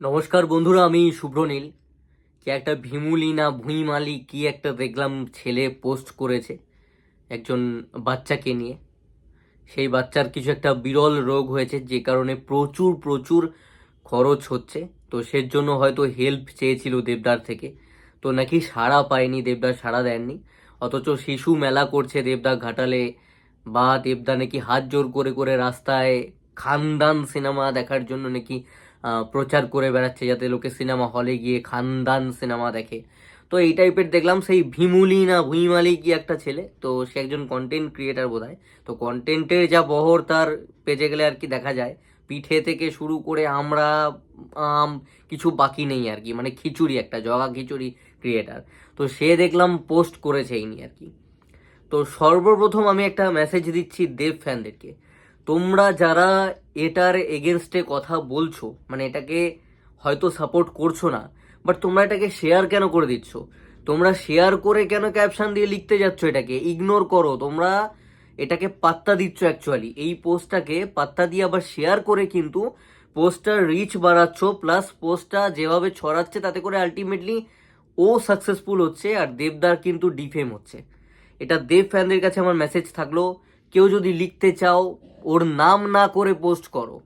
নমস্কার বন্ধুরা, আমি শুভ্রনীল। কি একটা ভিমুলি না ভুঁইমালি, কি একটা দেখলাম ছেলে পোস্ট করেছে একজন বাচ্চাকে নিয়ে। সেই বাচ্চার কিছু একটা বিরল রোগ হয়েছে, যে কারণে প্রচুর প্রচুর খরচ হচ্ছে। তো সের জন্য হয়তো হেল্প চেয়েছিল দেবদার থেকে। তো নাকি সাড়া পায়নি দেবদার সাড়া দেননি। অথচ শিশু মেলা করছে দেবদা ঘাটালে। বা দেবদা নাকি হাত জোর করে করে রাস্তায় খানদান সিনেমা দেখার জন্য নাকি প্রচার করে বেড়াচ্ছে যাতে লোকে সিনেমা হলে গিয়ে খানদান সিনেমা দেখে। তো এই টাইপের দেখলাম সেই ভিমুলি না ভুইমালি কি একটা ছেলে। তো সে একজন কন্টেন্ট ক্রিয়েটার বোধ তো কন্টেন্টের যা বহর তার পেজে গেলে আর কি দেখা যায়। পিঠে থেকে শুরু করে আমরা, আম, কিছু বাকি নেই আর কি। মানে খিচুড়ি একটা, জগা খিচুড়ি ক্রিয়েটার তো সে দেখলাম পোস্ট করেছে এই নিয়ে আর কি। তো সর্বপ্রথম আমি একটা মেসেজ দিচ্ছি দেব ফ্যানদেরকে তোমরা যারা এটার এগেনস্টে কথা বলছো মানে এটাকে হয়তো সাপোর্ট করছ না বাট তোমরা এটাকে শেয়ার কেন করে দিচ্ছ? তোমরা শেয়ার করে কেন ক্যাপশন দিয়ে লিখতে যাচ্ছ এটাকে? ইগনোর করো, তোমরা এটাকে পাত্তা দিচ্ছ অ্যাকচুয়ালি এই পোস্টটাকে পাত্তা দিয়ে আবার শেয়ার করে কিন্তু পোস্টটার রিচ বাড়াচ্ছ প্লাস পোস্টটা যেভাবে ছড়াচ্ছে তাতে করে আলটিমেটলি ও সাকসেসফুল হচ্ছে আর দেবদার কিন্তু ডিফেম হচ্ছে। এটা দেব ফ্যানদের কাছে আমার মেসেজ থাকল, কেউ যদি লিখতে চাও ওর নাম না করে পোস্ট করো।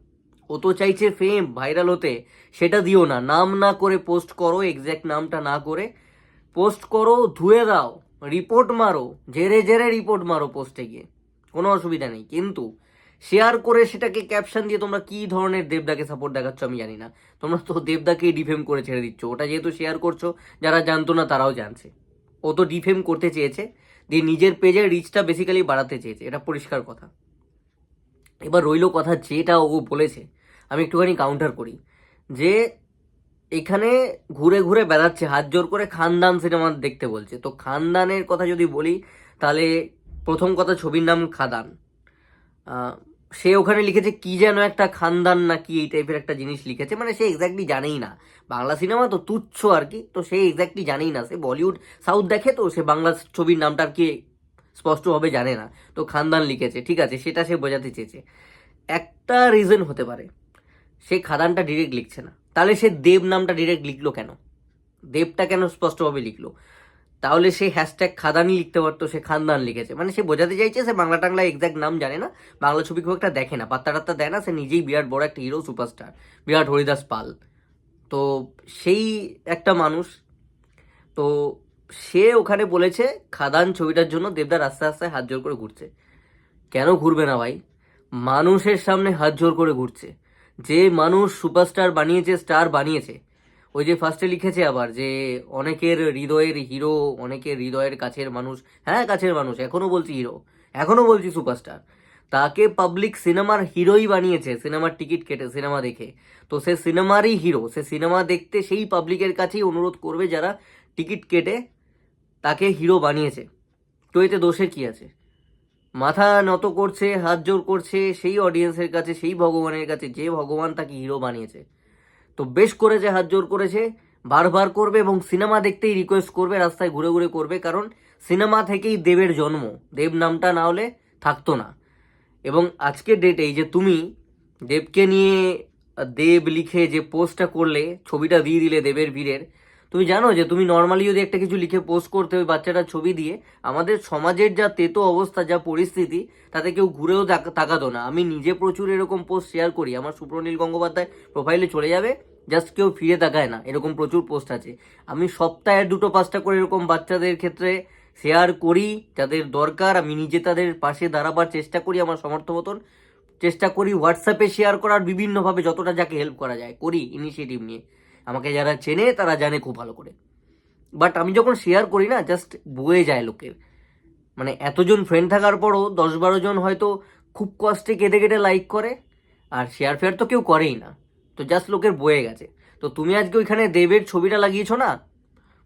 ও তো চাইছে ফেম ভাইরাল হতে। সেটা দিও না। নাম না করে পোস্ট করো এক্স্যাক্ট নামটা না করে। পোস্ট করো, ধুয়ে দাও রিপোর্ট মারো, জেরে জেরে রিপোর্ট মারো পোস্টে গিয়ে। কোনো অসুবিধা নেই। কিন্তু শেয়ার করে সেটাকে ক্যাপশন দিয়ে তোমরা কি ধরনের দেবদাকে সাপোর্ট দেখাচ্ছ আমি জানি না। তোমরা তো দেবদাকেই ডিফেম করে ছেড়ে দিচ্ছ। ওটা যেহেতু শেয়ার করছ, যারা জানতো না তারাও জানছে। ও তো ডিফেম করতে চেয়েছে। দিয়ে নিজের পেজের রিচটা বেসিক্যালি বাড়াতে চেয়েছে। এটা পরিষ্কার কথা। এবার রইল কথা যেটা ও বলেছে। আমি একটুখানি কাউন্টার করি। যে এখানে ঘুরে ঘুরে বেড়াচ্ছে, হাত জোর করে খানদান সিনেমা দেখতে বলছে। তো খানদানের কথা যদি বলি, তাহলে প্রথম কথা ছবির নাম খাদান। সে ওখানে লিখেছে, কি যেন একটা খানদান না কি এই টাইপের একটা জিনিস লিখেছে। মানে সে এক্স্যাক্টলি জানেই না। বাংলা সিনেমা তো তুচ্ছ আর কি, তো সে এক্স্যাক্টলি জানেই না। সে বলিউড সাউথ দেখে তো সে বাংলা ছবির নামটা আর কি স্পষ্টভাবে জানে না। তো খানদান লিখেছে, ঠিক আছে, সেটা সে বোঝাতে চেয়েছে। একটা রিজন হতে পারে, সে খাদানটা ডিরেক্ট লিখছে না। তাহলে সে দেব নামটা ডিরেক্ট লিখলো কেন? দেবটা কেন স্পষ্টভাবে লিখলো? তাহলে সে হ্যাশট্যাগ খাদানই লিখতে পারতো, সে খানদান লিখেছে। মানে সে বোঝাতে চাইছে, সে বাংলা টাংলা এক্সাক্ট নাম জানে না, বাংলা ছবি খুব একটা দেখে না, পাত্তা টাত্তা দেয় না, সে নিজেই বিরাট বড় একটা হিরো সুপারস্টার বিরাট হরিদাস পাল। তো সেই একটা মানুষ, তো সে ওখানে বলেছে, খাদান ছবিটার জন্য দেবদার আস্তে আস্তে হাত জোর করে ঘুরছে। কেন ঘুরবে না ভাই? মানুষের সামনে হাত জোর করে ঘুরছে। যে মানুষ সুপারস্টার বানিয়েছে, স্টার বানিয়েছে। ওই যে ফার্স্টে লিখেছে আবার যে, অনেকের হৃদয়ের হিরো অনেকের হৃদয়ের কাছের মানুষ। হ্যাঁ কাছের মানুষ, এখনও বলছি হিরো এখনও বলছি সুপারস্টার। তাকে পাবলিক সিনেমার হিরোই বানিয়েছে সিনেমার টিকিট কেটে সিনেমা দেখে। তো সে সিনেমারই হিরো সে সিনেমা দেখতে সেই পাবলিকের কাছেই অনুরোধ করবে যারা টিকিট কেটে তাকে হিরো বানিয়েছে। তো এতে দোষের কি আছে? মাথা নত করছে, হাত জোর করছে, সেই অডিয়েন্সের কাছে, সেই ভগবানের কাছে যে ভগবান তাকে হিরো বানিয়েছে। তো বেশ করেছে, হাত জোর করেছে, বারবার করবে এবং সিনেমা দেখতেই রিকোয়েস্ট করবে, রাস্তায় ঘুরে ঘুরে করবে, কারণ সিনেমা থেকেই দেবের জন্ম। দেব নামটা না হলে থাকতো না। এবং আজকের ডেটে যে তুমি দেবকে নিয়ে দেব লিখে যে পোস্টটা করলে, ছবিটা দিয়ে দিলে দেবের বীরের তুমি জানো যে তুমি নর্মালি যদি একটা কিছু লিখে পোস্ট করতে ওই বাচ্চাটার ছবি দিয়ে, আমাদের সমাজের যা তেতো অবস্থা, যা পরিস্থিতি, তাতে কেউ ঘুরেও তাক- তাকাতো না। আমি নিজে প্রচুর এরকম পোস্ট শেয়ার করি। আমার সুপ্রনীল গঙ্গোপাধ্যায় প্রোফাইলে চলে যাবে জাস্ট কেউ ফিরে তাকায় না। এরকম প্রচুর পোস্ট আছে। আমি সপ্তাহে দুটো পাঁচটা করে এরকম বাচ্চাদের ক্ষেত্রে শেয়ার করি, যাদের দরকার, আমি নিজে তাদের পাশে দাঁড়াবার চেষ্টা করি আমার সমর্থ মতন। চেষ্টা করি হোয়াটসঅ্যাপে শেয়ার করার বিভিন্নভাবে যতটা যাকে হেল্প করা যায়, করি ইনিশিয়েটিভ নিয়ে। আমাকে যারা চেনে তারা জানে খুব ভালো করে। বাট আমি যখন শেয়ার করি না জাস্ট বয়ে যায় লোকের মানে এতজন ফ্রেন্ড থাকার পরও দশ বারো জন হয়তো খুব কষ্টে কেটে কেটে লাইক করে, আর শেয়ার ফেয়ার তো কেউ করেই না। তো জাস্ট লোকের বয়ে গেছে। তো তুমি আজকে ওইখানে দেবের ছবিটা লাগিয়েছো না?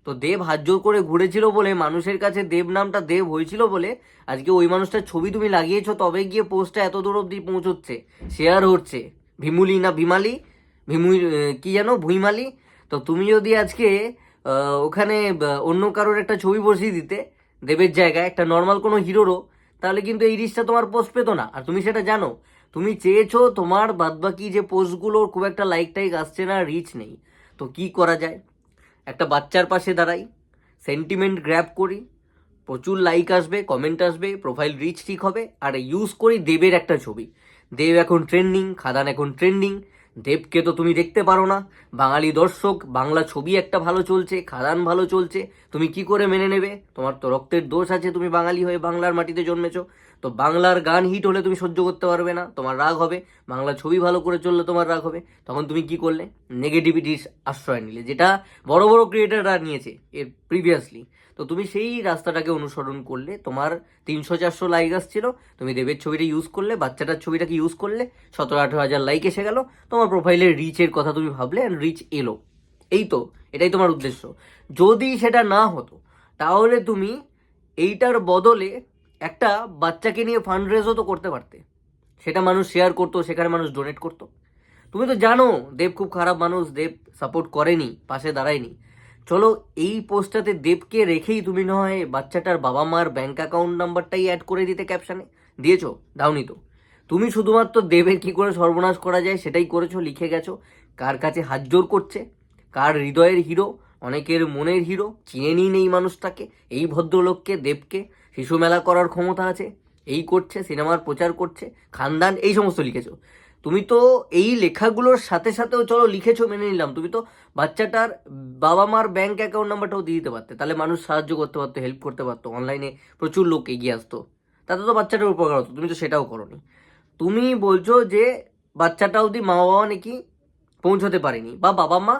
তো দেব হাত জোর করে ঘুরেছিল বলে, মানুষের কাছে দেব নামটা দেব হয়েছিল বলে, আজকে ওই মানুষটার ছবি তুমি লাগিয়েছো, তবে গিয়ে পোস্টটা এত দূর অব্দি পৌঁছচ্ছে শেয়ার হচ্ছে। ভিমুলি না ভিমালি? ভিমুই কি জানো? ভুইমালি? তো তুমি যদি আজকে ওখানে অন্য কারোর একটা ছবি বসিয়ে দিতে, দেবের জায়গায়, একটা নর্মাল কোনো হিরোরও, তাহলে কিন্তু এই রিচটা তোমার পোস্ট পেতো না। আর তুমি সেটা জানো, তুমি চেয়েছো তোমার বাদবাকি যে পোস্টগুলোর খুব একটা লাইক টাইক আসছে না রিচ নেই। তো কি করা যায়? একটা বাচ্চার পাশে দাঁড়াই সেন্টিমেন্ট গ্র্যাব করি, প্রচুর লাইক আসবে কমেন্ট আসবে প্রোফাইল রিচ ঠিক হবে, আর ইউজ করি দেবের একটা ছবি। দেব এখন ট্রেন্ডিং খাদান এখন ট্রেন্ডিং দেবকে তো তুমি দেখতে পারো না। বাঙালি দর্শক, বাংলা ছবি একটা ভালো চলছে, খাদান ভালো চলছে। তুমি কি করে মেনে নেবে? তোমার তো রক্তের দোষ আছে, তুমি বাঙালি হয়ে বাংলার মাটিতে জন্মেছো। তো বাংলার গান হিট হলে তুমি সহ্য করতে পারবে না, তোমার রাগ হবে। বাংলা ছবি ভালো করে চললে তোমার রাগ হবে। তখন তুমি কি করলে? নেগেটিভিটির আশ্রয় নিলে, যেটা বড় বড় ক্রিয়েটাররা নিয়েছে এর প্রিভিয়াসলি তো তুমি সেই রাস্তাটাকে অনুসরণ করলে, তোমার তিনশো চারশো লাইক আসছিল, তুমি দেবের ছবিটা ইউজ করলে, বাচ্চাটার ছবিটাকে ইউজ করলে, সতেরো আঠেরো হাজার লাইক এসে গেল, তোমার প্রোফাইলের রিচের কথা তুমি ভাবলে অ্যান্ড রিচ এলো। এই তো, এটাই তোমার উদ্দেশ্য। যদি সেটা না হতো, তাহলে তুমি এইটার বদলে একটা বাচ্চাকে নিয়ে ফান্ড রেজও তো করতে পারতে। সেটা মানুষ শেয়ার করতো, সেখানে মানুষ ডোনেট করতো। তুমি তো জানো, দেব খুব খারাপ মানুষ, দেব সাপোর্ট করেনি, পাশে দাঁড়ায়নি। চলো, এই পোস্টটাতে দেবকে রেখেই তুমি নয় বাচ্চাটার বাবা মার ব্যাঙ্ক অ্যাকাউন্ট নাম্বারটাই অ্যাড করে দিতে ক্যাপশানে দিয়েছ, দাওনি তো। তুমি শুধুমাত্র দেবের কি করে সর্বনাশ করা যায় সেটাই করেছ, লিখে গেছো। কার কাছে হাত জোর করছে? কার হৃদয়ের হিরো অনেকের মনের হিরো চিনে নিন এই মানুষটাকে, এই ভদ্রলোককে, দেবকে। শিশু মেলা করার ক্ষমতা আছে, এই করছে, সিনেমার প্রচার করছে, খানদান, এই সমস্ত লিখেছো। তুমি তো এই লেখাগুলোর সাথে সাথেও চলো, লিখেছো, মেনে নিলাম। তুমি তো বাচ্চাটার বাবা মার ব্যাঙ্ক অ্যাকাউন্ট নাম্বারটাও দিয়ে দিতে পারতে। তাহলে মানুষ সাহায্য করতে পারতো হেল্প করতে পারতো অনলাইনে প্রচুর লোক এগিয়ে আসতো। তাতে তো বাচ্চাটার উপকার হতো, তুমি তো সেটাও করনি। তুমি বলছো যে বাচ্চাটা অবধি মা বাবা নাকি পৌঁছতে পারেনি, বা বাবা মা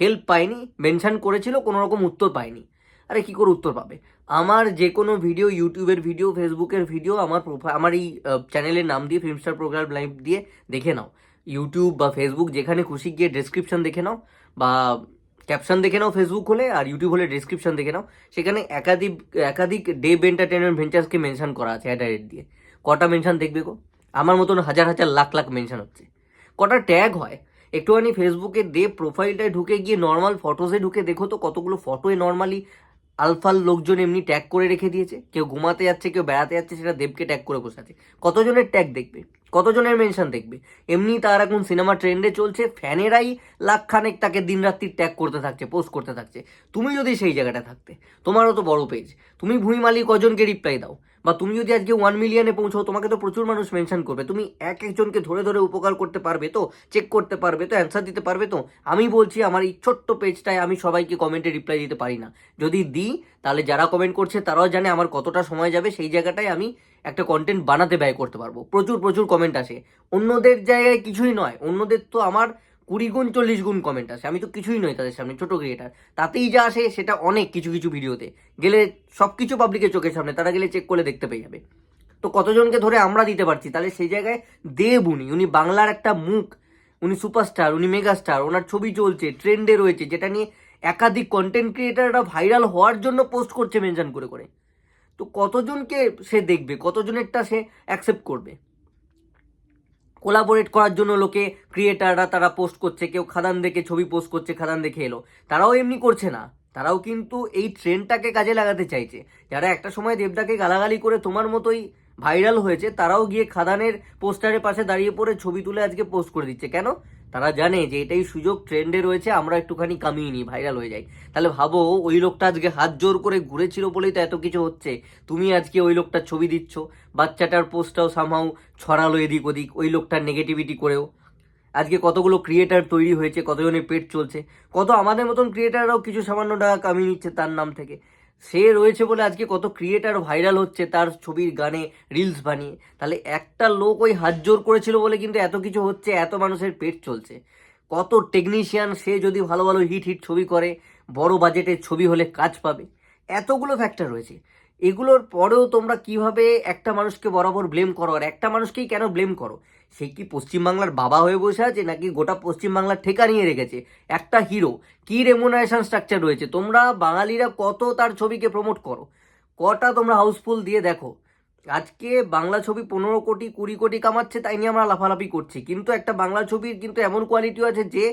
হেল্প পায়নি মেনশান করেছিল কোনো রকম উত্তর পায়নি। আরে কি করে উত্তর পাবে? আমার যে কোনো ভিডিও ইউটিউবের ভিডিও ফেসবুকের ভিডিও আমার প্রোফাইল আমার এই চ্যানেলের নাম দিয়ে ফিল্মস্টার প্রোগ্রাম লাইভ দিয়ে দেখে নাও। ইউটিউব বা ফেসবুক যেখানে খুশি গিয়ে ডেসক্রিপশন দেখে নাও বা ক্যাপশন দেখে নাও ফেসবুক হলে আর ইউটিউব হলে ডেসক্রিপশন দেখে নাও। সেখানে একাধিক একাধিক ডেব এন্টারটেনমেন্ট ভেঞ্চার্সকে মেনশন করা আছে অ্যাট রেট দিয়ে। কটা মেনশন দেখবে গো? আমার মতন হাজার হাজার লাখ লাখ মেনশন হচ্ছে। কটা ট্যাগ হয়? একটুখানি ফেসবুকে দেব প্রোফাইলটায় ঢুকে গিয়ে নর্মাল ফটোসে ঢুকে দেখো তো কতগুলো ফটোয় নর্মালি আলফাল লোকজন এমনি ট্যাগ করে রেখে দিয়েছে। কেউ ঘুমাতে যাচ্ছে, কেউ বেড়াতে যাচ্ছে, সেটা দেবকে ট্যাগ করে বসে আছে। কতজনের ট্যাগ দেখবে? কতজনের মেনশন দেখবে? এমনি তার এখন সিনেমা ট্রেন্ডে চলছে, ফ্যানেরাই লাখখানেক তাকে দিন রাত্রির ট্যাগ করতে থাকছে পোস্ট করতে থাকছে। তুমি যদি সেই জায়গাটা থাকতে, তোমারও তো বড় পেজ তুমি ভুঁইমালি কজনকে রিপ্লাই দাও? বা তুমি যদি আজকে ওয়ান মিলিয়নে পৌঁছাও, তোমাকে তো প্রচুর মানুষ মেনশন করবে। তুমি এক একজনকে ধরে ধরে উপকার করতে পারবে তো? চেক করতে পারবে তো? অ্যান্সার দিতে পারবে তো? আমি বলছি, আমার এই ছোট্ট পেজটায় আমি সবাইকে কমেন্টে রিপ্লাই দিতে পারি না। যদি দিই, তাহলে যারা কমেন্ট করছে, তারাও জানে আমার কতটা সময় যাবে, সেই জায়গাটায় আমি একটা কন্টেন্ট বানাতে ব্যয় করতে পারব। প্রচুর প্রচুর কমেন্ট আসে। অন্যদের জায়গায় কিছুই নয়। অন্যদের তো আমার কুড়ি গুণ, চল্লিশ গুণ কমেন্ট আসে। আমি তো কিছুই নই তাদের সামনে, ছোটো ক্রিয়েটার তাতেই যা আসে সেটা অনেক কিছু কিছু ভিডিওতে। গেলে সব কিছু পাবলিকের চোখের সামনে, তারা গেলে চেক করে দেখতে পেয়ে যাবে। তো কতজনকে ধরে আমরা দিতে পারছি? তাহলে সেই জায়গায় দেব উনি। উনি বাংলার একটা মুখ। উনি সুপারস্টার উনি মেগাস্টার ওনার ছবি চলছে ট্রেন্ডে রয়েছে, যেটা নিয়ে একাধিক কন্টেন্ট ক্রিয়েটাররা ভাইরাল হওয়ার জন্য পোস্ট করছে মেনশন করে করে। তো কতজনকে সে দেখবে? কতজনেরটা সে অ্যাকসেপ্ট করবে? কোলাবোরেট করার জন্য লোকে ক্রিয়েটাররা তারা পোস্ট করছে, কেউ খাদান দেখে ছবি পোস্ট করছে, খাদান দেখে এলো। তারাও এমনি করছে না। তারাও কিন্তু এই ট্রেন্ডটাকে কাজে লাগাতে চাইছে। যারা একটা সময় দেবদাকে গালাগালি করে তোমার মতোই ভাইরাল হয়েছে, তারাও গিয়ে খাদানের পোস্টারের পাশে দাঁড়িয়ে পড়ে ছবি তুলে আজকে পোস্ট করে দিচ্ছে। কেন? তারা জানে যে এটাই সুযোগ ট্রেন্ডে রয়েছে, আমরা একটুখানি কামিয়ে নিই ভাইরাল হয়ে যাই। তাহলে ভাবো, ওই লোকটা আজকে হাত জোর করে ঘুরেছিল বলেই তো এত কিছু হচ্ছে। তুমি আজকে ওই লোকটার ছবি দিচ্ছ, বাচ্চাটার পোস্টটাও সামহাও ছড়ালো এদিক ওদিক, ওই লোকটার নেগেটিভিটি করেও। আজকে কতগুলো ক্রিয়েটার তৈরি হয়েছে, কতজনের পেট চলছে, কত আমাদের মতন ক্রিয়েটাররাও কিছু সামান্য টাকা কামিয়ে নিচ্ছে তার নাম থেকে। সে রয়েছে বলে আজকে কত ক্রিয়েটার ভাইরাল হচ্ছে তার ছবির গানে রিলস বানিয়ে। তাহলে একটা লোক ওই হাত জোর করেছিল বলে কিন্তু এত কিছু হচ্ছে, এত মানুষের পেট চলছে। কত টেকনিশিয়ান সে যদি ভালো ভালো হিট হিট ছবি করে, বড় বাজেটের ছবি হলে কাজ পাবে। এতগুলো ফ্যাক্টর রয়েছে। এগুলোর পরেও তোমরা কীভাবে একটা মানুষকে বরাবর ব্লেম করো আর একটা মানুষকেই কেন ব্লেম করো? সে কি পশ্চিমবাংলার বাবা হয়ে বসে আছে নাকি গোটা পশ্চিমবাংলার ঠেকা নিয়ে রেখেছে? একটা হিরো কি রেমুনারেশন স্ট্রাকচার রয়েছে? তোমরা বাঙালিরা কত তার ছবিকে প্রমোট করো? কটা তোমরা হাউসফুল দিয়ে দেখো? আজকে বাংলা ছবি পনেরো কোটি, কুড়ি কোটি কামাচ্ছে, তাই নিয়ে আমরা লাফালাফি করছি। কিন্তু একটা বাংলা ছবির কিন্তু এমন কোয়ালিটিও আছে যে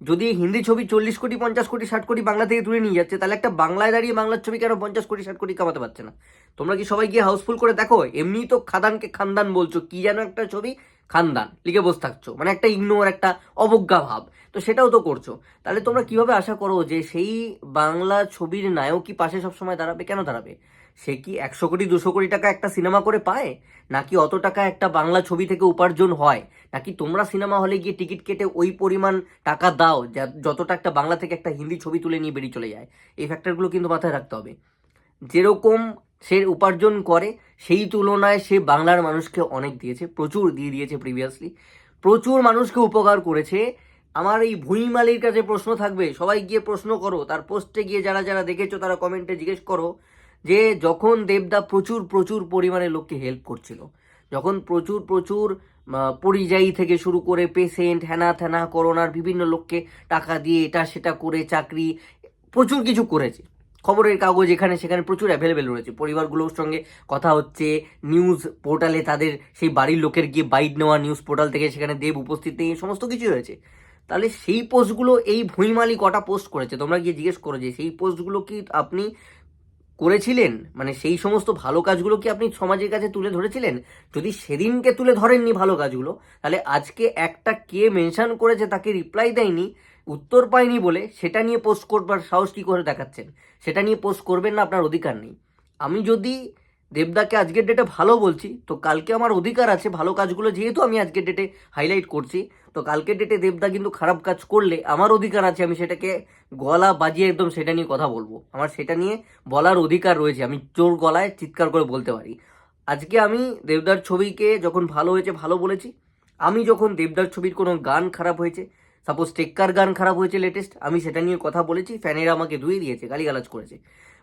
যদি হিন্দি ছবি চল্লিশ কোটি, পঞ্চাশ কোটি, ষাট কোটি বাংলা থেকে তুলে নিয়ে যাচ্ছে, তাহলে একটা বাংলায় দাঁড়িয়ে বাংলার ছবি কেন পঞ্চাশ কোটি, ষাট কোটি কামাতে পারছে না? তোমরা কি সবাই গিয়ে হাউসফুল করে দেখো? এমনিই তো খাদানকে খানদান বলছো। কি যেন একটা ছবি? খানদান। লিখে বসে থাকছো। মানে একটা ইগনোর একটা অবজ্ঞা ভাব। তো সেটাও তো করছ। তাহলে তোমরা কীভাবে আশা করো যে সেই বাংলা ছবির নায়কই পাশে সবসময় দাঁড়াবে? কেন দাঁড়াবে? সে কি একশো কোটি, দুশো কোটি টাকা একটা সিনেমা করে পায়? নাকি অত টাকা একটা বাংলা ছবি থেকে উপার্জন হয়? নাকি তোমরা সিনেমা হলে গিয়ে টিকিট কেটে ওই পরিমাণ টাকা দাও, যা- যতটা একটা বাংলা থেকে একটা হিন্দি ছবি তুলে নিয়ে বেরিয়ে চলে যায়? এই ফ্যাক্টরগুলো কিন্তু মাথায় রাখতে হবে। যেরকম সে উপার্জন করে, সেই তুলনায় সে বাংলার মানুষকে অনেক দিয়েছে, প্রচুর দিয়ে দিয়েছে প্রিভিয়াসলি প্রচুর মানুষকে উপকার করেছে। আমার এই ভুঁইমালির কাছে প্রশ্ন থাকবে, সবাই গিয়ে প্রশ্ন করো, তার পোস্টে গিয়ে যারা যারা দেখেছ তারা কমেন্টে জিজ্ঞেস করো। যে যখন দেবদা প্রচুর প্রচুর পরিমাণে লোককে হেল্প করছিল, যখন প্রচুর প্রচুর পরিযায়ী থেকে শুরু করে পেশেন্ট হ্যানা থ্যানা করোনার বিভিন্ন লোককে টাকা দিয়ে এটা সেটা করে, চাকরি, প্রচুর কিছু করেছে। খবরের কাগজ এখানে সেখানে প্রচুর অ্যাভেলেবেল রয়েছে। পরিবারগুলোর সঙ্গে কথা হচ্ছে নিউজ পোর্টালে তাদের সেই বাড়ির লোকের গিয়ে বাইট নেওয়া নিউজ পোর্টাল থেকে সেখানে দেব উপস্থিত নেই সমস্ত কিছু হয়েছে তাহলে সেই পোস্টগুলো এই ভুঁইমালি কটা পোস্ট করেছে? তোমরা গিয়ে জিজ্ঞেস করো যে সেই পোস্টগুলো কি আপনি করেছিলেন? মানে সেই সমস্ত ভালো কাজগুলো কি আপনি সমাজের কাছে তুলে ধরেছিলেন? যদি সেদিনকে তুলে ধরেননি ভালো কাজগুলো, তাহলে আজকে একটা কে মেনশান করেছে তাকে রিপ্লাই দেয়নি, উত্তর পায়নি বলে সেটা নিয়ে পোস্ট করবার সাহস কী করে দেখাচ্ছেন? সেটা নিয়ে পোস্ট করবেন না, আপনার অধিকার নেই। আমি যদি দেবদাকে আজকের ডেটে ভালো বলছি। তো কালকে আমার অধিকার আছে, ভালো কাজগুলো যেহেতু আমি আজকের ডেটে হাইলাইট করছি, তো কালকের ডেটে দেবদা কিন্তু খারাপ কাজ করলে আমার অধিকার আছে, আমি সেটাকে গলা বাজিয়ে একদম সেটা নিয়ে কথা বলব। আমার সেটা নিয়ে বলার অধিকার রয়েছে, আমি জোর গলায় চিৎকার করে বলতে পারি। আজকে আমি দেবদার ছবিকে যখন ভালো হয়েছে, ভালো বলেছি। আমি যখন দেবদার ছবির কোনো গান খারাপ হয়েছে সাপোজ টেক্কার গান খারাপ হয়েছে লেটেস্ট আমি সেটা নিয়ে কথা বলেছি, ফ্যানেরা আমাকে ধুয়ে দিয়েছে, গালিগালাজ করেছে।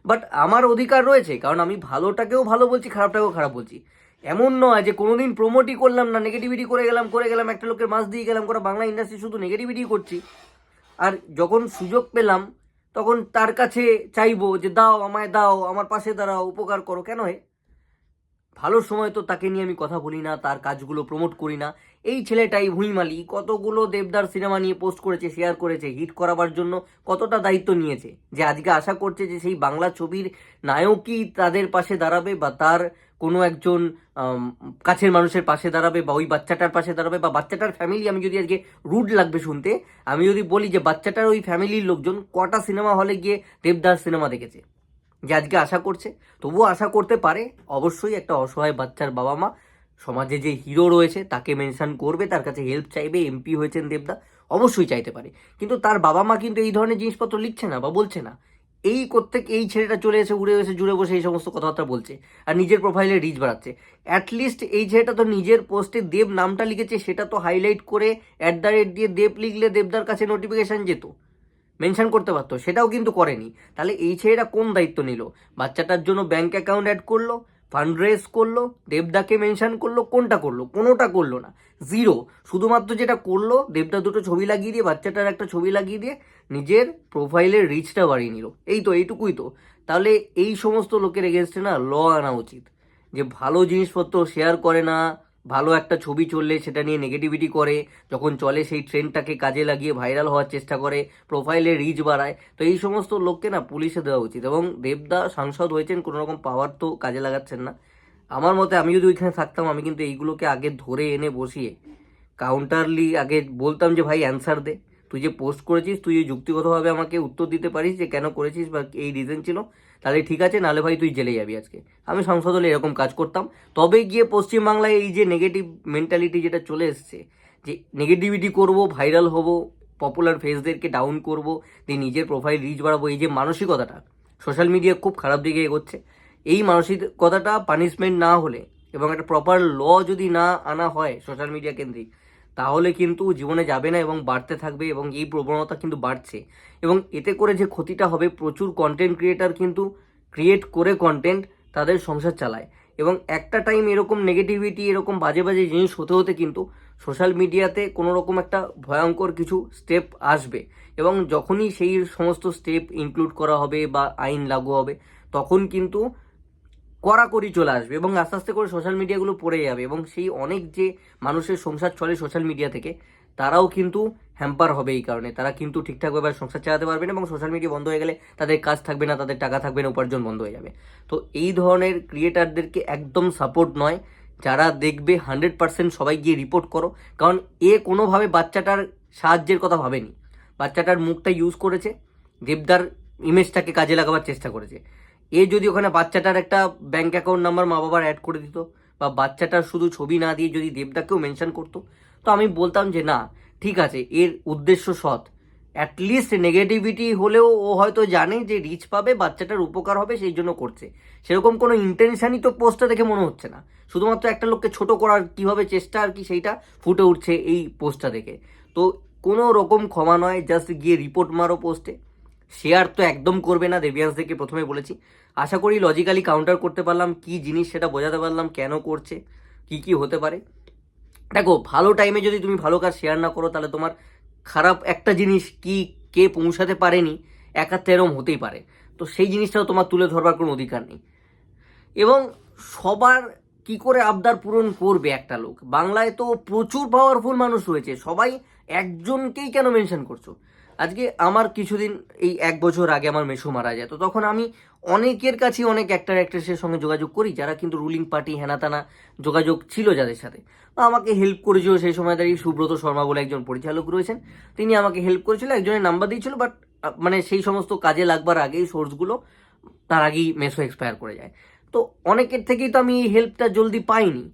বাট আমার অধিকার রয়েছে, কারণ আমি ভালোটাকেও ভালো বলছি, খারাপটাকেও খারাপ বলছি। এমন নয় যে কোনোদিন প্রমোটই করলাম না নেগেটিভিটি করে গেলাম করে গেলাম, একটা লোকের মাছ দিয়ে গেলাম করে বাংলা ইন্ডাস্ট্রি শুধু নেগেটিভিটি করছি। আর যখন সুযোগ পেলাম, তখন তার কাছে চাইব যে দাও, আমায় দাও, আমার পাশে দাঁড়াও, উপকার করো, কেন হে? ভালো সময় তো তাকে নিয়ে আমি কথা বলি না, তার কাজগুলো প্রমোট করি না। এই ছেলেটাই ভুঁইমালি কতগুলো দেবদার সিনেমা নিয়ে পোস্ট করেছে শেয়ার করেছে হিট করাবার জন্য কতটা দায়িত্ব নিয়েছে। যে আজকে আশা করছে যে সেই বাংলা ছবির নায়কই তাদের পাশে দাঁড়াবে বা তার কোনো একজন কাছের মানুষের পাশে দাঁড়াবে বা ওই বাচ্চাটার পাশে দাঁড়াবে বা বাচ্চাটার ফ্যামিলি আমি যদি আজকে রুড লাগবে শুনতে, আমি যদি বলি যে বাচ্চাটার ওই ফ্যামিলির লোকজন কটা সিনেমা হলে গিয়ে দেবদার সিনেমা দেখেছে। যে আজকে আশা করছে, তবুও আশা করতে পারে, অবশ্যই একটা অসহায় বাচ্চার বাবা মা সমাজে যে হিরো রয়েছে, তাকে মেনশন করবে, তার কাছে হেল্প চাইবে এমপি হয়েছেন দেবদা, অবশ্যই চাইতে পারে। কিন্তু তার বাবা মা কিন্তু এই ধরনের জিনিসপত্র লিখছে না বা বলছে না। এই করতে এই ছেলেটা চলে এসে, উড়ে এসে, জুড়ে বসে এই সমস্ত কথাবার্তা বলছে আর নিজের প্রোফাইলে রিচ বাড়াচ্ছে। অ্যাটলিস্ট এই ছেলেটা তো নিজের পোস্টে দেব নামটা লিখেছে, সেটা তো হাইলাইট করে অ্যাট দ্য রেট দিয়ে দেব লিখলে দেবদার কাছে নোটিফিকেশান যেত। মেনশন করতে পারতো, সেটাও কিন্তু করেনি। তাহলে এই ছেলেটা কোন দায়িত্ব নিল? বাচ্চাটার জন্য ব্যাংক অ্যাকাউন্ট অ্যাড করল ফান্ড রেজ করল, দেবদাকে মেনশন করল, কোনটা করল? কোনোটা করল না। জিরো শুধুমাত্র যেটা করল, দেবদা দুটো ছবি লাগিয়ে দিয়ে, বাচ্চাটার একটা ছবি লাগিয়ে দিয়ে, নিজের প্রোফাইলের রিচটা বাড়িয়ে নিল। এই তো, এইটুকুই তো। তাহলে এই সমস্ত লোকের এগেনস্টে না ল আনা উচিত। যে ভালো জিনিসপত্র শেয়ার করে না ভালো একটা ছবি চললে সেটা নিয়ে নেগেটিভিটি করে, যখন চলে সেই ট্রেন্ডটাকে কাজে লাগিয়ে ভাইরাল হওয়ার চেষ্টা করে প্রোফাইলে রিচ বাড়ায়। তো এই সমস্ত লোককে না পুলিশে দেওয়া উচিত এবং দেবদা সাংসদ হয়েছেন, কোনো রকম পাওয়ার তো কাজে লাগাচ্ছেন না। আমার মতে আমি যদি ওইখানে থাকতাম, আমি কিন্তু এইগুলোকে আগে ধরে এনে বসিয়ে কাউন্টারলি আগে বলতাম যে, ভাই অ্যান্সার দে। তুই যে পোস্ট করেছিস, তুই যুক্তিগতভাবে আমাকে উত্তর দিতে পারিস যে, কেন করেছিস বা এই রিজন ছিল? তাহলে ঠিক আছে নালে ভাই তুই জেলে যাবি আজকে। আমি সংসদ হলে এরকম কাজ করতাম। তবে গিয়ে পশ্চিমবাংলায় এই যে নেগেটিভ মেন্টালিটি যেটা চলে এসছে, যে নেগেটিভিটি করব ভাইরাল হব পপুলার ফেসদেরকে ডাউন করব, দিয়ে নিজের প্রোফাইল রিচ বাড়াবো, এই যে মানসিকতাটা সোশ্যাল মিডিয়া খুব খারাপ দিকে এগোচ্ছে। এই মানসিকতাটা পানিশমেন্ট না হলে এবং একটা প্রপার ল যদি না আনা হয় সোশ্যাল মিডিয়া কেন্দ্রিক তাহলে কিন্তু জীবনে যাবে না এবং বাড়তে থাকবে এবং এই প্রবণতা কিন্তু বাড়ছে। এবং এতে করে যে ক্ষতিটা হবে, প্রচুর কন্টেন্ট ক্রিয়েটার কিন্তু ক্রিয়েট করে কন্টেন্ট তাদের সংসার চালায়। এবং একটা টাইম এরকম নেগেটিভিটি এরকম বাজে বাজে জিনিস হতে হতে কিন্তু সোশ্যাল মিডিয়াতে কোনো রকম একটা ভয়ঙ্কর কিছু স্টেপ আসবে। এবং যখনই সেই সমস্ত স্টেপ ইনক্লুড করা হবে বা আইন লাগু হবে, তখন কিন্তু কড়াকড়ি চলে আসবে এবং আস্তে আস্তে করে সোশ্যাল মিডিয়াগুলো পড়ে যাবে এবং সেই অনেক যে মানুষের সংসার চলে সোশ্যাল মিডিয়া থেকে, তারাও কিন্তু হ্যাম্পার হবে এই কারণে। তারা কিন্তু ঠিকঠাকভাবে সংসার চালাতে পারবে না এবং সোশ্যাল মিডিয়া বন্ধ হয়ে গেলে তাদের কাজ থাকবে না, তাদের টাকা থাকবে না, উপার্জন বন্ধ হয়ে যাবে। তো এই ধরনের ক্রিয়েটারদেরকে একদম সাপোর্ট নয়। যারা দেখবে হান্ড্রেড পার্সেন্ট সবাই গিয়ে রিপোর্ট করো। কারণ এ কোনোভাবে বাচ্চাটার সাহায্যের কথা ভাবেনি। বাচ্চাটার মুখটা ইউজ করেছে, দেবদার ইমেজটাকে কাজে লাগাবার চেষ্টা করেছে। এ যদি ওখানে বাচ্চাটার একটা ব্যাঙ্ক অ্যাকাউন্ট নাম্বার মা বাবার অ্যাড করে দিত বা বাচ্চাটার শুধু ছবি না দিয়ে যদি দেবদাকেও মেনশন করতো, তো আমি বলতাম যে না, ঠিক আছে, এর উদ্দেশ্য সৎ। অ্যাটলিস্ট নেগেটিভিটি হলেও ও হয়তো জানে যে রিচ পাবে, বাচ্চাটার উপকার হবে, সেই জন্য করছে। সেরকম কোনো ইন্টেনশনই তো পোস্টটা দেখে মনে হচ্ছে না। শুধুমাত্র একটা লোককে ছোট করার কীভাবে চেষ্টা আর কি সেইটা ফুটে উঠছে এই পোস্টটা দেখে। তো কোনো রকম ক্ষমা নয় জাস্ট গিয়ে রিপোর্ট মারো পোস্টে শেয়ার তো একদম করবে না দেবিয়ান্সদেরকে প্রথমে বলেছি। আশা করি লজিক্যালি কাউন্টার করতে পারলাম, কি জিনিস সেটা বোঝাতে পারলাম, কেন করছে, কি কি হতে পারে। দেখো, ভালো টাইমে যদি তুমি ভালো কাজ শেয়ার না করো, তাহলে তোমার খারাপ একটা জিনিস কি, কে পৌঁছাতে পারেনি একাত্তে এরম হতেই পারে। তো সেই জিনিসটাও তোমার তুলে ধরবার কোনো অধিকার নেই। এবং সবার কি করে আবদার পূরণ করবে একটা লোক? বাংলায় তো প্রচুর পাওয়ারফুল মানুষ রয়েছে, সবাই একজনকেই কেন মেনশন করছ? আজকে আমার কিছুদিন এই এক বছর আগে আমার মেশো মারা যায়, তো তখন আমি অনেকের কাছে অনেক অ্যাক্টার অ্যাক্ট্রেসের সঙ্গে যোগাযোগ করি, যারা কিন্তু রুলিং পার্টি হেনাতানা যোগাযোগ ছিল যাদের সাথে। আমাকে হেল্প করেছিল সেই সময় দাঁড়িয়ে সুব্রত শর্মা বলে একজন পরিচালক রয়েছেন। তিনি আমাকে হেল্প করেছিল, একজনের নাম্বার দিয়েছিল বাট মানে সেই সমস্ত কাজে লাগবার আগেই সোর্সগুলো তার আগেই মেসো এক্সপায়ার করে যায়। তো অনেকের থেকেই তো আমি এই হেল্পটা জলদি পাইনি।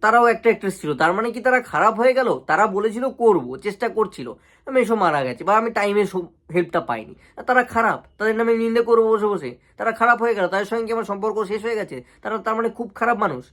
তারাও একটা অ্যাক্ট্রেস ছিল। তার মানে কি তারা খারাপ হয়ে গেল? তারা বলেছিল, করব, চেষ্টা করছিল। মেশো মারা গেছে বা আমি টাইমে হেল্পটা পাইনি। তারা খারাপ। তাদের নামে নিন্দে করব বসে বসে। তারা খারাপ হয়ে গেল। তাদের সঙ্গে আমার সম্পর্ক শেষ হয়ে গেছে? তারা তার মানে খুব খারাপ মানুষ।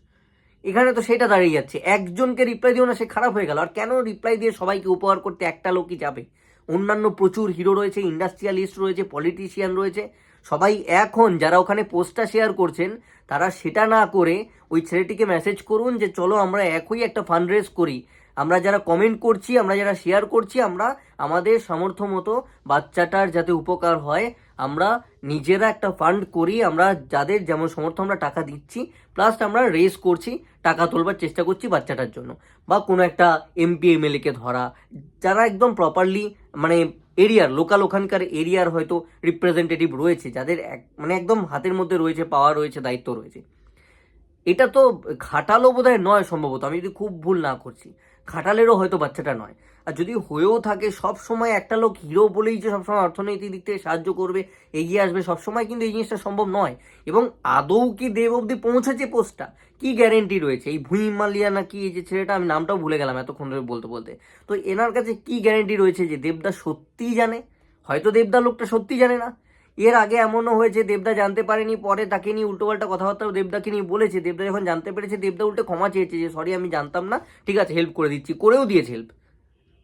এখানে তো সেটা দাঁড়িয়ে যাচ্ছে। একজনকে রিপ্লাই দিও না, সে খারাপ হয়ে গেল। আর কেন রিপ্লাই দিয়ে সবাইকে উপহার করতে একটা লোকই যাবে? অন্যান্য প্রচুর হিরো রয়েছে ইন্ডাস্ট্রিয়ালিস্ট রয়েছে পলিটিশিয়ান রয়েছে। সবাই এখন যারা ওখানে পোস্টটা শেয়ার করছেন, তারা সেটা না করে ওই ছেলেটিকে মেসেজ করুন যে, চলো আমরা একই একটা ফান্ড রেজ করি। আমরা যারা কমেন্ট করছি, আমরা যারা শেয়ার করছি, আমরা আমাদের সামর্থ্য মতো বাচ্চাটার যাতে উপকার হয়, আমরা নিজেরা একটা ফান্ড করি, আমরা যাদের যেমন সমর্থ আমরা টাকা দিচ্ছি প্লাস আমরা রেস করছি, টাকা তোলবার চেষ্টা করছি বাচ্চাটার জন্য। বা কোনো একটা এমপি এমএলএকে ধরা, যারা একদম প্রপারলি মানে এরিয়ার, লোকাল ওখানকার এরিয়ার হয়তো রিপ্রেজেন্টেটিভ রয়েছে, যাদের এক মানে একদম হাতের মধ্যে রয়েছে পাওয়ার রয়েছে, দায়িত্ব রয়েছে। এটা তো ঘাটালও বোধ নয় সম্ভবত, আমি যদি খুব ভুল না করছি। খাটালেরও হয়তো বাচ্চাটা নয়। আর যদি হয়েও থাকে সব সময় একটা লোক হিরো বলেই যে সবসময় অর্থনৈতিক দিক থেকে সাহায্য করবে, এগিয়ে আসবে, সবসময় কিন্তু এই জিনিসটা সম্ভব নয়। এবং আদৌ কি দেব অব্দি পৌঁছেছে পোস্টটা কি গ্যারেন্টি রয়েছে? এই ভুঁই মালিয়া নাকি এই যে ছেলেটা, আমি নামটাও ভুলে গেলাম এতক্ষণ ধরে বলতে বলতে। তো এনার কাছে কি গ্যারেন্টি রয়েছে যে দেবদা সত্যিই জানে? হয়তো দেবদা লোকটা সত্যি জানে না। এর আগে এমনও হয়েছে, দেবদা জানতে পারেনি, পরে তাকে নিয়ে উল্টোপাল্টা কথাবার্তা দেবদাকে নিয়ে বলেছে। দেবদা যখন জানতে পেরেছে, দেবদা উল্টে ক্ষমা চেয়েছে যে সরি আমি জানতাম না। ঠিক আছে হেল্প করে দিচ্ছি। করেও দিয়েছে হেল্প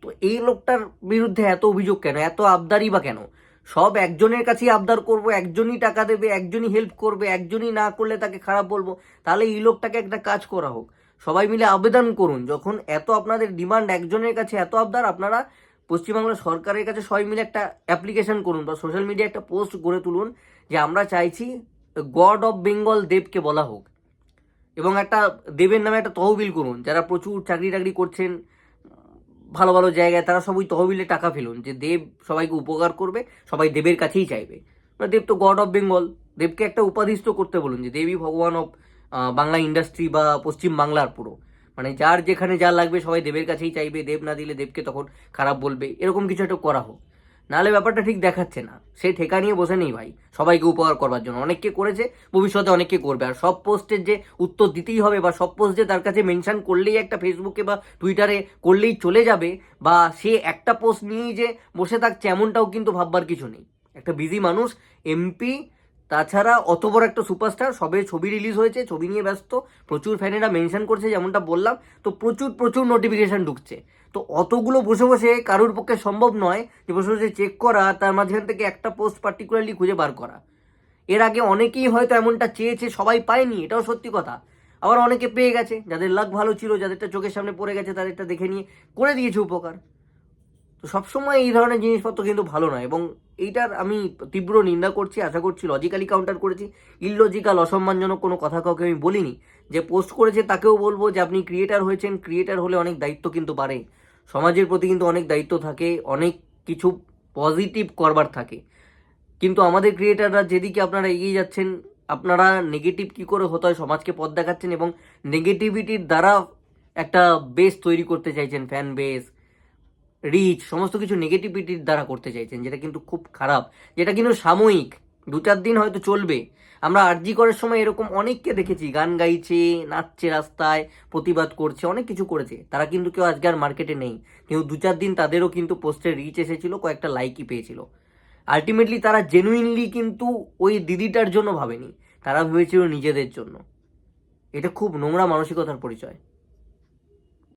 তো এই লোকটার বিরুদ্ধে এত অভিযোগ কেন? এত আবদারি বা কেন? সব একজনের কাছেই আবদার করব, একজনই টাকা দেবে, একজনই হেল্প করবে, একজনই না করলে তাকে খারাপ বলব। তাহলে এই লোকটাকে একটা কাজ করা হোক। সবাই মিলে আবেদন করুন। যখন এত আপনাদের ডিমান্ড একজনের কাছে এত আবদার, আপনারা পশ্চিমবাংলা সরকারের কাছে সবাই মিলে একটা অ্যাপ্লিকেশন করুন বা সোশ্যাল মিডিয়া একটা পোস্ট গড়ে তুলুন যে আমরা চাইছি গড অফ বেঙ্গল দেবকে বলা হোক। এবং একটা দেবের নামে একটা তহবিল করুন। যারা প্রচুর চাকরি টাকরি করছেন ভালো ভালো জায়গায় তারা সবই তহবিলে টাকা ফেলুন, যে দেব সবাইকে উপকার করবে, সবাই দেবের কাছেই চাইবে। দেব তো গড অফ বেঙ্গল দেবকে একটা উপাধিস্থ করতে বলুন, যে দেবী ভগবান অফ বাংলা ইন্ডাস্ট্রি বা পশ্চিম বাংলার পুরো। মানে যার যেখানে যা লাগবে সবাই দেবের কাছেই চাইবে, দেব না দিলে দেবকে তখন খারাপ বলবে, এরকম কিছু একটা করা হোক। নাহলে ব্যাপারটা ঠিক দেখাচ্ছে না। সে ঠেকা নিয়ে বসে নেই ভাই। সবাইকে উপহার করবার জন্য। অনেককে করেছে, ভবিষ্যতে অনেককে করবে। আর সব পোস্টের যে উত্তর দিতেই হবে বা সব পোস্ট যে তার কাছে মেনশান করলেই একটা ফেসবুকে বা টুইটারে করলেই চলে যাবে বা সে একটা পোস্ট নিয়েই যে বসে থাকছে, এমনটাও কিন্তু ভাববার কিছু নেই। একটা বিজি মানুষ এমপি তাছাড়া অত বড় একটা সুপারস্টার, সবে ছবি রিলিজ হয়েছে, ছবি নিয়ে ব্যস্ত, প্রচুর ফ্যানেরা মেনশন করছে, যেমনটা বললাম, তো প্রচুর প্রচুর নোটিফিকেশান ঢুকছে। তো অতগুলো বসে বসে কারোর পক্ষে সম্ভব নয় যে বসে বসে চেক করা, তার মাঝখান থেকে একটা পোস্ট পার্টিকুলারলি খুঁজে বার করা। এর আগে অনেকেই হয়তো এমনটা চেয়েছে, সবাই পায়নি, এটাও সত্যি কথা। আবার অনেকে পেয়ে গেছে, যাদের লাক ভালো ছিল, যাদেরটা চোখের সামনে পড়ে গেছে, তাদেরটা দেখে নিয়ে করে দিয়েছে উপকার। তো সবসময় এই ধরনের জিনিসপত্র কিন্তু ভালো নয়, এবং এইটার আমি তীব্র নিন্দা করছি, আশা করছি লজিক্যালি কাউন্টার করেছি। ইললজিক্যাল অসম্মানজনক কোনো কথা কাউকে আমি বলিনি। যে পোস্ট করেছে তাকেও বলব যে আপনি ক্রিয়েটার হয়েছেন ক্রিয়েটার হলে অনেক দায়িত্ব কিন্তু বাড়ে। সমাজের প্রতি কিন্তু অনেক দায়িত্ব থাকে, অনেক কিছু পজিটিভ করবার থাকে। কিন্তু আমাদের ক্রিয়েটাররা যেদিকে আপনারা এগিয়ে যাচ্ছেন, আপনারা নেগেটিভ কি করে হতে হয় সমাজকে পথ দেখাচ্ছেন এবং নেগেটিভিটির দ্বারা একটা বেস তৈরি করতে চাইছেন ফ্যান বেস রিচ সমস্ত কিছু নেগেটিভিটির দ্বারা করতে চাইছেন, যেটা কিন্তু খুব খারাপ, যেটা কিন্তু সাময়িক দু চার দিন হয়তো চলবে। আমরা আরজি করার সময় এরকম অনেককে দেখেছি, গান গাইছে, নাচছে রাস্তায়, প্রতিবাদ করছে, অনেক কিছু করেছে। তারা কিন্তু কেউ আজকে আর মার্কেটে নেই। কিন্তু দু চার দিন তাদেরও কিন্তু পোস্টের রিচ এসেছিল, কয়েকটা লাইকই পেয়েছিল। আলটিমেটলি তারা জেনুইনলি কিন্তু ওই দিদিটার জন্য ভাবেনি। তারা ভেবেছিল নিজেদের জন্য। এটা খুব নোংরা মানসিকতার পরিচয়।